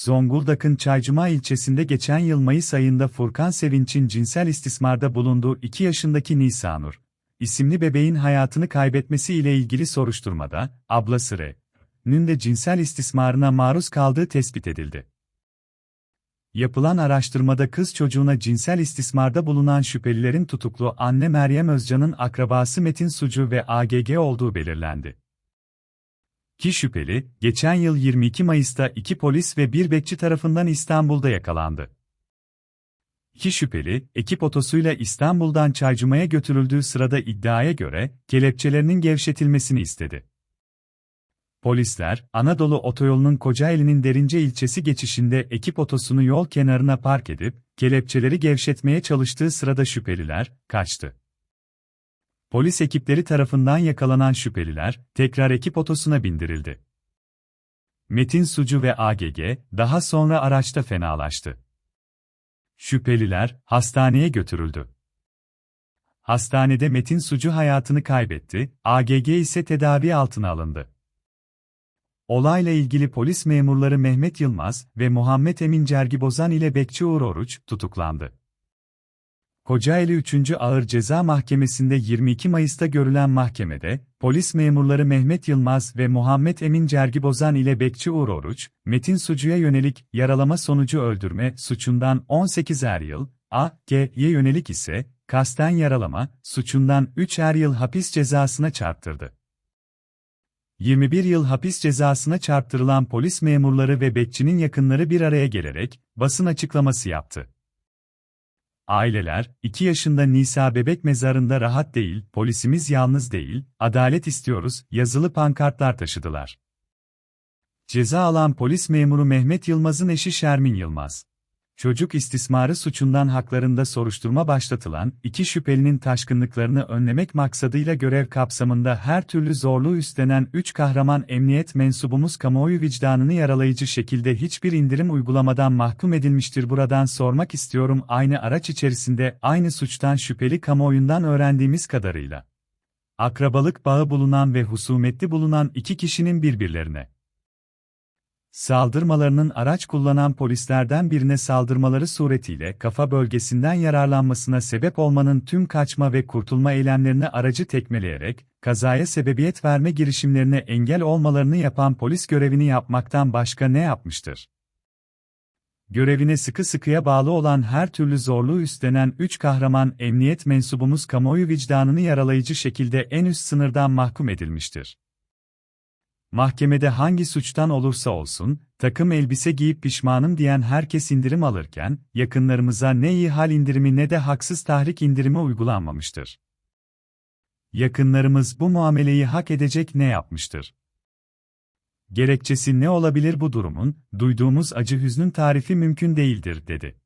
Zonguldak'ın Çaycuma ilçesinde geçen yıl Mayıs ayında Furkan Sevinç'in cinsel istismarda bulunduğu 2 yaşındaki Nisanur, isimli bebeğin hayatını kaybetmesi ile ilgili soruşturmada, ablası Re'nin de cinsel istismarına maruz kaldığı tespit edildi. Yapılan araştırmada kız çocuğuna cinsel istismarda bulunan şüphelilerin tutuklu anne Meryem Özcan'ın akrabası Metin Sucu ve AGG olduğu belirlendi. Ki şüpheli, geçen yıl 22 Mayıs'ta iki polis ve bir bekçi tarafından İstanbul'da yakalandı. İki şüpheli, ekip otosuyla İstanbul'dan Çaycuma'ya götürüldüğü sırada iddiaya göre, kelepçelerinin gevşetilmesini istedi. Polisler, Anadolu Otoyolu'nun Kocaeli'nin Derince ilçesi geçişinde ekip otosunu yol kenarına park edip, kelepçeleri gevşetmeye çalıştığı sırada şüpheliler, kaçtı. Polis ekipleri tarafından yakalanan şüpheliler, tekrar ekip otosuna bindirildi. Metin Sucu ve AGG, daha sonra araçta fenalaştı. Şüpheliler, hastaneye götürüldü. Hastanede Metin Sucu hayatını kaybetti, AGG ise tedavi altına alındı. Olayla ilgili polis memurları Mehmet Yılmaz ve Muhammed Emin Cergibozan ile Bekçi Uğur Oruç tutuklandı. Kocaeli 3. Ağır Ceza Mahkemesi'nde 22 Mayıs'ta görülen mahkemede, polis memurları Mehmet Yılmaz ve Muhammed Emin Cergibozan ile Bekçi Uğur Oruç, Metin Sucu'ya yönelik yaralama sonucu öldürme suçundan 18 er yıl, A, G'ye yönelik ise kasten yaralama suçundan 3 er yıl hapis cezasına çarptırdı. 21 yıl hapis cezasına çarptırılan polis memurları ve bekçinin yakınları bir araya gelerek basın açıklaması yaptı. Aileler, 2 yaşında Nisa bebek mezarında rahat değil, polisimiz yalnız değil, adalet istiyoruz, yazılı pankartlar taşıdılar. Ceza alan polis memuru Mehmet Yılmaz'ın eşi Şermin Yılmaz. Çocuk istismarı suçundan haklarında soruşturma başlatılan iki şüphelinin taşkınlıklarını önlemek maksadıyla görev kapsamında her türlü zorluğu üstlenen üç kahraman emniyet mensubumuz kamuoyu vicdanını yaralayıcı şekilde hiçbir indirim uygulamadan mahkum edilmiştir. Buradan sormak istiyorum aynı araç içerisinde aynı suçtan şüpheli kamuoyundan öğrendiğimiz kadarıyla. Akrabalık bağı bulunan ve husumetli bulunan iki kişinin birbirlerine Saldırmalarının araç kullanan polislerden birine saldırmaları suretiyle kafa bölgesinden yararlanmasına sebep olmanın tüm kaçma ve kurtulma eylemlerine aracı tekmeleyerek, kazaya sebebiyet verme girişimlerine engel olmalarını yapan polis görevini yapmaktan başka ne yapmıştır? Görevine sıkı sıkıya bağlı olan her türlü zorluğu üstlenen üç kahraman emniyet mensubumuz kamuoyu vicdanını yaralayıcı şekilde en üst sınırdan mahkum edilmiştir. Mahkemede hangi suçtan olursa olsun, takım elbise giyip pişmanım diyen herkes indirim alırken, yakınlarımıza ne iyi hal indirimi ne de haksız tahrik indirimi uygulanmamıştır. Yakınlarımız bu muameleyi hak edecek ne yapmıştır? Gerekçesi ne olabilir bu durumun, duyduğumuz acı hüznün tarifi mümkün değildir, dedi.